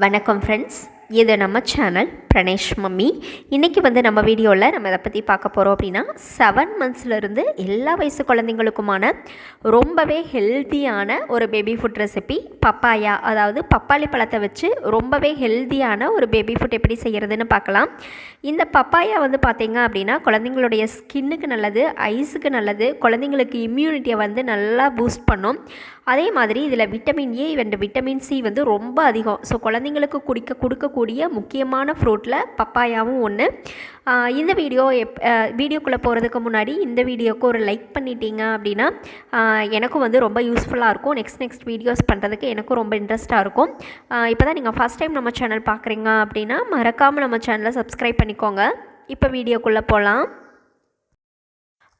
வணக்கம் ஃப்ரெண்ட்ஸ் இது நம்ம சேனல் பிரணேஷ் மம்மி இன்றைக்கி வந்து நம்ம வீடியோவில் நம்ம இதை பற்றி பார்க்க போகிறோம் அப்படின்னா செவன் மந்த்ஸ்லேருந்து எல்லா வயசு குழந்தைங்களுக்குமான ரொம்பவே ஹெல்த்தியான ஒரு பேபி ஃபுட் ரெசிபி பப்பாயா அதாவது பப்பாளி பழத்தை வச்சு ரொம்பவே ஹெல்த்தியான ஒரு பேபி ஃபுட் எப்படி செய்கிறதுன்னு பார்க்கலாம். இந்த பப்பாயா வந்து பார்த்திங்க அப்படின்னா குழந்தைங்களுடைய ஸ்கின்னுக்கு நல்லது ஐஸுக்கு நல்லது குழந்தைங்களுக்கு இம்யூனிட்டியை வந்து நல்லா பூஸ்ட் பண்ணும். அதே மாதிரி இதில் vitamin A and vitamin C வந்து ரொம்ப அதிகம். ஸோ குழந்தைங்களுக்கு குடிக்க கொடுக்கக்கூடிய முக்கியமான ஃப்ரூட்டில் பப்பாயாவும் ஒன்று இந்த வீடியோ எப் வீடியோக்குள்ளே போகிறதுக்கு முன்னாடி இந்த வீடியோக்கு ஒரு லைக் பண்ணிட்டீங்க அப்படின்னா எனக்கும் வந்து ரொம்ப யூஸ்ஃபுல்லாக இருக்கும். நெக்ஸ்ட் நெக்ஸ்ட் வீடியோஸ் பண்ணுறதுக்கு எனக்கும் ரொம்ப இன்ட்ரெஸ்ட்டாக இருக்கும். இப்போ தான் நீங்கள் ஃபஸ்ட் டைம் நம்ம சேனல் பார்க்குறீங்க அப்படின்னா மறக்காமல் நம்ம சேனலை சப்ஸ்கிரைப் பண்ணிக்கோங்க. இப்போ வீடியோக்குள்ளே போகலாம்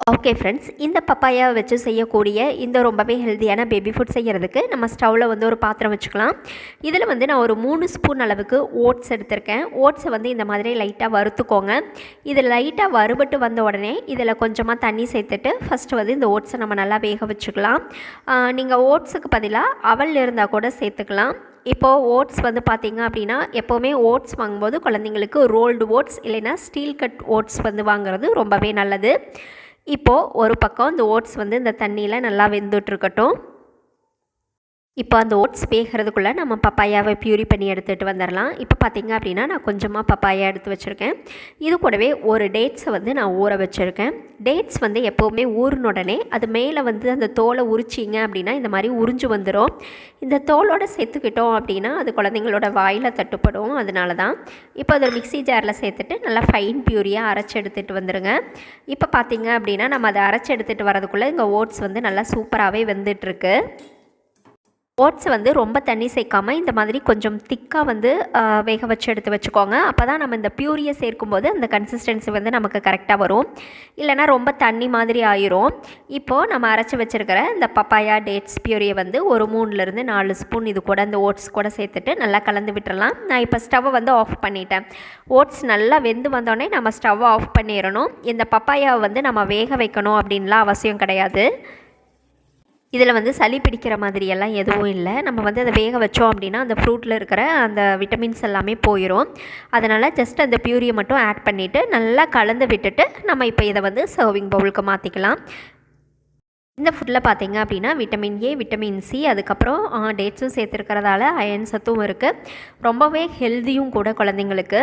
ஓகே ஃப்ரெண்ட்ஸ் இந்த பப்பாயை வச்சு செய்யக்கூடிய இந்த ரொம்பவே ஹெல்த்தியான பேபி ஃபுட் செய்கிறதுக்கு நம்ம ஸ்டவ்வில் வந்து ஒரு பாத்திரம் வச்சுக்கலாம். இதில் வந்து நான் ஒரு மூணு ஸ்பூன் அளவுக்கு ஓட்ஸ் எடுத்திருக்கேன். ஓட்ஸை வந்து இந்த மாதிரி லைட்டாக வறுத்துக்கோங்க. இது லைட்டாக வறுபட்டு வந்த உடனே இதில் கொஞ்சமாக தண்ணி சேர்த்துட்டு ஃபஸ்ட்டு வந்து இந்த ஓட்ஸை நம்ம நல்லா வேக வச்சுக்கலாம். நீங்கள் ஓட்ஸுக்கு பதிலாக அவல் இருந்தால் கூட சேர்த்துக்கலாம். இப்போது ஓட்ஸ் வந்து பார்த்திங்க அப்படின்னா எப்போவுமே ஓட்ஸ் வாங்கும்போது குழந்தைங்களுக்கு ரோல்டு ஓட்ஸ் இல்லைன்னா ஸ்டீல் கட் ஓட்ஸ் வந்து வாங்குறது ரொம்பவே நல்லது. இப்போது ஒரு பக்கம் இந்த ஓட்ஸ் வந்து இந்த தண்ணியில் நல்லா வெந்துட்டுருக்கட்டும் இப்போ அந்த ஓட்ஸ் வேகிறதுக்குள்ளே நம்ம பப்பாயாவை பியூரி பண்ணி எடுத்துகிட்டு வந்துடலாம் இப்போ பார்த்திங்க அப்படின்னா நான் கொஞ்சமாக பப்பாயா எடுத்து வச்சுருக்கேன். இது கூடவே ஒரு டேட்ஸை வந்து நான் ஊற வச்சுருக்கேன். டேட்ஸ் வந்து எப்போவுமே ஊறின உடனே அது மேலே வந்து அந்த தோலை உரிச்சிங்க அப்படின்னா இந்த மாதிரி உறிஞ்சு வந்துடும் இந்த தோலோட சேர்த்துக்கிட்டோம் அப்படின்னா அது குழந்தைங்களோட வாயில் தட்டுப்படும். அதனால தான் இப்போ அதை மிக்ஸி ஜாரில் சேர்த்துட்டு நல்லா ஃபைன் பியூரியாக அரைச்சி எடுத்துகிட்டு வந்துடுங்க இப்போ பார்த்திங்க அப்படின்னா நம்ம அதை அரைச்சி எடுத்துகிட்டு வரதுக்குள்ளே இங்கே ஓட்ஸ் வந்து நல்லா சூப்பராகவே வெந்துட்டுருக்கு ஓட்ஸ் வந்து ரொம்ப தண்ணி சேர்க்காமல் இந்த மாதிரி கொஞ்சம் திக்காக வந்து வேக வச்சு எடுத்து வச்சுக்கோங்க. அப்போ தான் நம்ம இந்த பியூரியை சேர்க்கும்போது அந்த கன்சிஸ்டன்சி வந்து நமக்கு கரெக்டாக வரும். இல்லைன்னா ரொம்ப தண்ணி மாதிரி ஆயிரும். இப்போது நம்ம அரைச்சி வச்சுருக்கிற இந்த பப்பாயா டேட்ஸ் பியூரியை வந்து ஒரு மூணுலேருந்து நாலு ஸ்பூன் இது கூட இந்த ஓட்ஸ் கூட சேர்த்துட்டு நல்லா கலந்து விட்டுறலாம். நான் இப்போ ஸ்டவ்வை வந்து ஆஃப் பண்ணிட்டேன். ஓட்ஸ் நல்லா வெந்து வந்தோடனே நம்ம ஸ்டவ்வை ஆஃப் பண்ணிடணும். இந்த பப்பாயாவை வந்து நம்ம வேக வைக்கணும் அப்படின்லாம் அவசியம் கிடையாது. இதில் வந்து சளி பிடிக்கிற மாதிரியெல்லாம் எதுவும் இல்லை. நம்ம வந்து அதை வேக வச்சோம் அப்படின்னா அந்த ஃப்ரூட்டில் இருக்கிற அந்த விட்டமின்ஸ் எல்லாமே போயிடும் அதனால் ஜஸ்ட் அந்த பியூரியை மட்டும் ஆட் பண்ணிவிட்டு நல்லா கலந்து விட்டுட்டு நம்ம இப்போ இதை வந்து சர்விங் பவுலுக்கு மாற்றிக்கலாம் இந்த ஃபுட்டில் பார்த்தீங்க அப்படின்னா விட்டமின் ஏ விட்டமின் சி அதுக்கப்புறம் டேட்ஸும் சேர்த்துருக்கிறதால அயன் சத்தும் இருக்குது ரொம்பவே ஹெல்த்தியும் கூட குழந்தைங்களுக்கு.